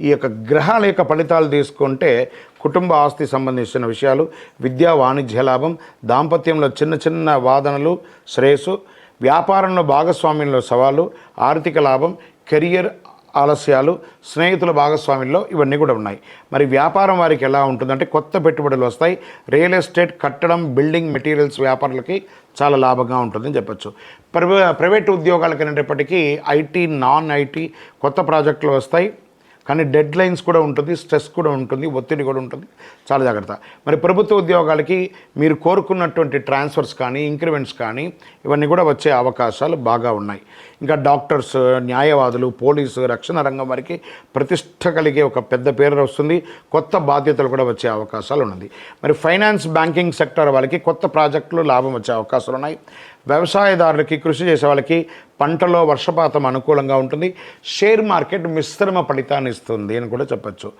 ఈ యొక్క గ్రహాల యొక్క ఫలితాలు తీసుకుంటే కుటుంబ ఆస్తి సంబంధించిన విషయాలు విద్యా వాణిజ్య లాభం దాంపత్యంలో చిన్న చిన్న వాదనలు శ్రేయస్సు వ్యాపారంలో భాగస్వామ్యంలో సవాలు ఆర్థిక లాభం కెరియర్ ఆలస్యాలు స్నేహితుల భాగస్వామ్యంలో ఇవన్నీ కూడా ఉన్నాయి. మరి వ్యాపారం వారికి ఎలా ఉంటుందంటే కొత్త పెట్టుబడులు వస్తాయి. రియల్ ఎస్టేట్ కట్టడం బిల్డింగ్ మెటీరియల్స్ వ్యాపారులకి చాలా లాభంగా ఉంటుందని చెప్పొచ్చు. ప్రైవేట్ ఉద్యోగాలకి అనేటప్పటికీ ఐటీ నాన్ ఐటీ కొత్త ప్రాజెక్టులు వస్తాయి. కానీ డెడ్ లైన్స్ కూడా ఉంటుంది స్ట్రెస్ కూడా ఉంటుంది ఒత్తిడి కూడా ఉంటుంది. చాలా జాగ్రత్త. మరి ప్రభుత్వ ఉద్యోగాలకి మీరు కోరుకున్నటువంటి ట్రాన్స్ఫర్స్ కానీ ఇంక్రిమెంట్స్ కానీ ఇవన్నీ కూడా వచ్చే అవకాశాలు బాగా ఉన్నాయి. ఇంకా డాక్టర్స్ న్యాయవాదులు పోలీసు రక్షణ రంగం వారికి ప్రతిష్ట కలిగే ఒక పెద్ద పేరు వస్తుంది. కొత్త బాధ్యతలు కూడా వచ్చే అవకాశాలు ఉన్నది మరి ఫైనాన్స్ బ్యాంకింగ్ సెక్టర్ వాళ్ళకి కొత్త ప్రాజెక్టులు లాభం వచ్చే అవకాశాలు ఉన్నాయి. వ్యవసాయదారులకి కృషి చేసే వాళ్ళకి పంటలో వర్షపాతం అనుకూలంగా ఉంటుంది. షేర్ మార్కెట్ మిశ్రమ ఫలితాన్ని ఇస్తుంది అని కూడా చెప్పచ్చు.